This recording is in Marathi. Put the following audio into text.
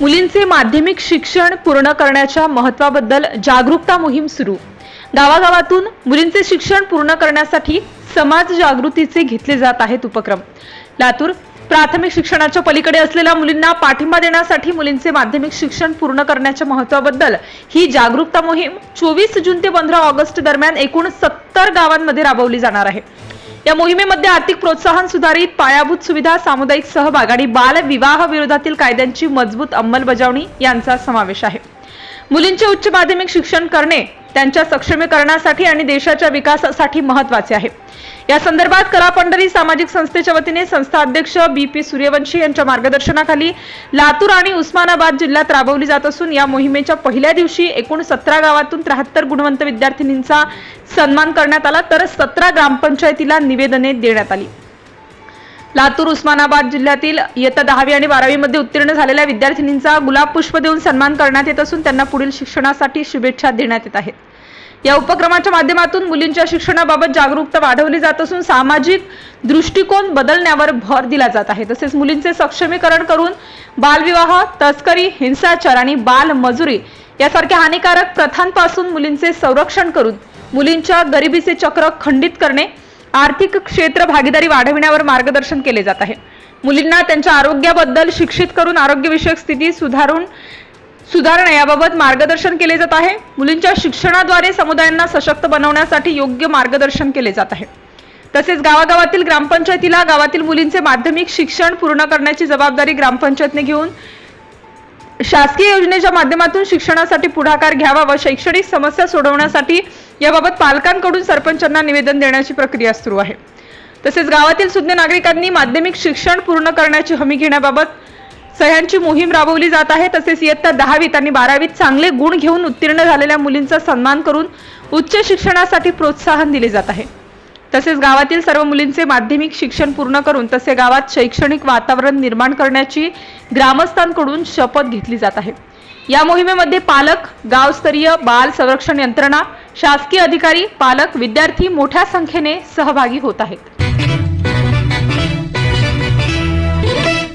मुलींचे माध्यमिक शिक्षण पूर्ण करण्याच्या महत्वाबद्दल जागरूकता मोहीम सुरू. गावागावातून मुलींचे शिक्षण पूर्ण करण्यासाठी समाज जागृतीचे घेतले जात आहेत उपक्रम. लातूर प्राथमिक शिक्षणाच्या पलीकडे असलेल्या मुलींना पाठिंबा देण्यासाठी मुलींचे माध्यमिक शिक्षण पूर्ण करण्याच्या महत्वाबद्दल ही जागरूकता मोहीम चोवीस जून ते पंधरा ऑगस्ट दरम्यान एकूण सत्तर गावांमध्ये राबवली जाणार आहे. या मोहिमेमध्ये आर्थिक प्रोत्साहन सुधारित पायाभूत सुविधा सामुदायिक सहभाग आणि बाल विवाह विरोधातील कायद्यांची मजबूत अंमलबजावणी यांचा समावेश आहे. मुलींचे उच्च माध्यमिक शिक्षण करणे त्यांच्या सक्षमीकरणासाठी आणि देशाच्या विकासासाठी महत्त्वाचे आहे. या संदर्भात कला पंढरी सामाजिक संस्थेच्या वतीने संस्था अध्यक्ष बी पी सूर्यवंशी यांच्या मार्गदर्शनाखाली लातूर आणि उस्मानाबाद जिल्ह्यात राबवली जात असून या मोहिमेच्या पहिल्या दिवशी एकूण सतरा गावातून त्र्याहत्तर गुणवंत विद्यार्थिनींचा सन्मान करण्यात आला. तर सतरा ग्रामपंचायतीला निवेदने देण्यात आली. लातूर उस्मानाबाद जिल्ह्यातील इयत्ता दहावी आणि बारावीमध्ये उत्तीर्ण झालेल्या विद्यार्थिनींचा गुलाब पुष्प देऊन सन्मान करण्यात येत असून त्यांना पुढील शिक्षणासाठी शुभेच्छा देण्यात येत आहेत. या उपक्रमाच्या माध्यमातून मुलींच्या शिक्षणाबाबत जागरूकता वाढवली जात असून सामाजिक दृष्टिकोन बदलण्यावर भर दिला जात आहे. तसेच मुलींचे सक्षमीकरण करून बालविवाह तस्करी हिंसाचार आणि बालमजुरी यासारख्या हानिकारक प्रथांपासून मुलींचे संरक्षण करून मुलींच्या गरिबीचे चक्र खंडित करणे आर्थिक क्षेत्र भागीदारी वाढविण्यावर मार्गदर्शन केले जात आहे. मुलींना त्यांच्या आरोग्याबद्दल शिक्षित करून आरोग्यविषयक स्थिती सुधारून सुधारणा याबाबत मार्गदर्शन केले जात आहे. मुलींच्या शिक्षणाद्वारे समुदायांना सशक्त बनवण्यासाठी योग्य मार्गदर्शन केले जात आहे. तसेच गावागावातील ग्रामपंचायतीला गावातील मुलींचे माध्यमिक शिक्षण पूर्ण करण्याची जबाबदारी ग्रामपंचायतने घेऊन शासकीय योजनेच्या माध्यमातून शिक्षणासाठी पुढाकार घ्यावा व शैक्षणिक समस्या सोडवण्यासाठी याबाबत पालकांकडून सरपंचांना निवेदन देण्याची प्रक्रिया सुरू आहे. तसेच गावातील सुज्ञ नागरिकांनी माध्यमिक शिक्षण पूर्ण करण्याची हमी घेण्याबाबत सह्यांची मोहीम राबवली जात आहे. तसेच इयत्ता दहावीत आणि बारावीत चांगले गुण घेऊन उत्तीर्ण झालेल्या मुलींचा सन्मान करून उच्च शिक्षणासाठी प्रोत्साहन दिले जात आहे. तसेच गावातील सर्व मुलींचे माध्यमिक शिक्षण पूर्ण करून तसे गावात शैक्षणिक वातावरण निर्माण करण्याची ग्रामस्थांकडून शपथ घेतली जात आहे. या मोहिमेमध्ये पालक गावस्तरीय बाल संरक्षण यंत्रणा शासकीय अधिकारी पालक विद्यार्थी मोठ्या संख्येने सहभागी होत आहेत.